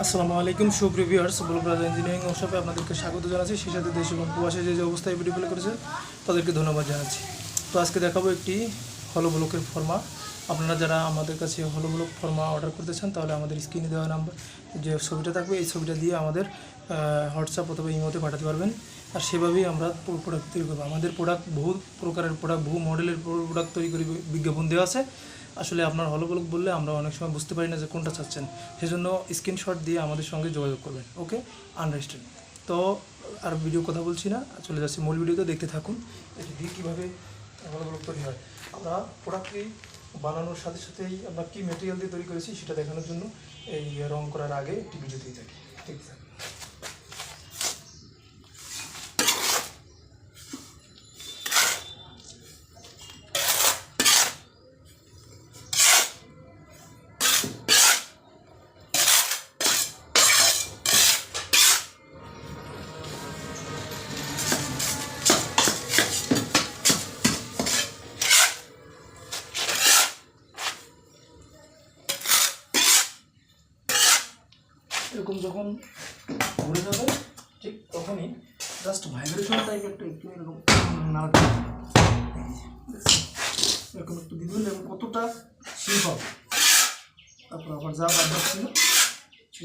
আসসালামু আলাইকুম, সুপ্রিয় ভিউয়ার্স ব্লুব্রাজ ইঞ্জিনিয়ারিং ওয়ার্কশপে আপনাদেরকে স্বাগত জানাচ্ছি। সেই সাথে দেশ এবং প্রবাসে যে যে অবস্থায় ভিডিও করেছে, তাদেরকে ধন্যবাদ জানাচ্ছি। তো আজকে দেখাবো একটি হলো ব্লকের ফর্মা আপনারা যারা আমাদের কাছে হলো ব্লক ফর্মা অর্ডার করতে চান, তাহলে আমাদের স্ক্রিনে দেওয়া নাম্বার যে ছবিটা থাকবে, এই ছবিটা দিয়ে আমাদের হোয়াটসঅ্যাপ অথবা ইমোতে পাঠাতে পারবেন। আর সেভাবেই আমরা প্রোডাক্ট তৈরি করব। আমাদের প্রোডাক্ট বহু প্রকারের প্রোডাক্ট বহু মডেলের প্রোডাক্ট তৈরি করে বিজ্ঞাপন দেওয়া আছে। আসলে আপনার হলবলক বললে আমরা অনেক সময় বুঝতে পারি না যে কোনটা চাচ্ছেন। সেজন্য স্ক্রিনশট দিয়ে আমাদের সঙ্গে যোগাযোগ করবেন, ওকে? আন্ডারস্ট্যান্ড তো আর ভিডিও কথা বলছি না চলে যাচ্ছি মূল ভিডিওতে দেখতে থাকুন। এটি দিয়ে কীভাবে হলবলক তৈরি হয়। আমরা প্রোডাক্টটি বানানোর সাথে সাথেই আমরা কী মেটেরিয়াল দিয়ে তৈরি করেছি সেটা দেখানোর জন্য এই রং করার আগে একটি ভিডিও দিয়ে থাকি। ঠিক আছে এরকম যখন ঘুরে যাবে, ঠিক তখনই জাস্ট ভাইব্রেশন টাইপ একটা একটু এরকম। এরকম একটু দিয়ে এবং কতটা শিল হবে তারপর আবার যা বাদ ছিল সে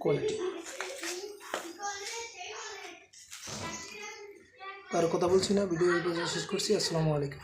কোয়ালিটি কারও কথা বলছি না ভিডিও শেষ করছি আসসালামু আলাইকুম।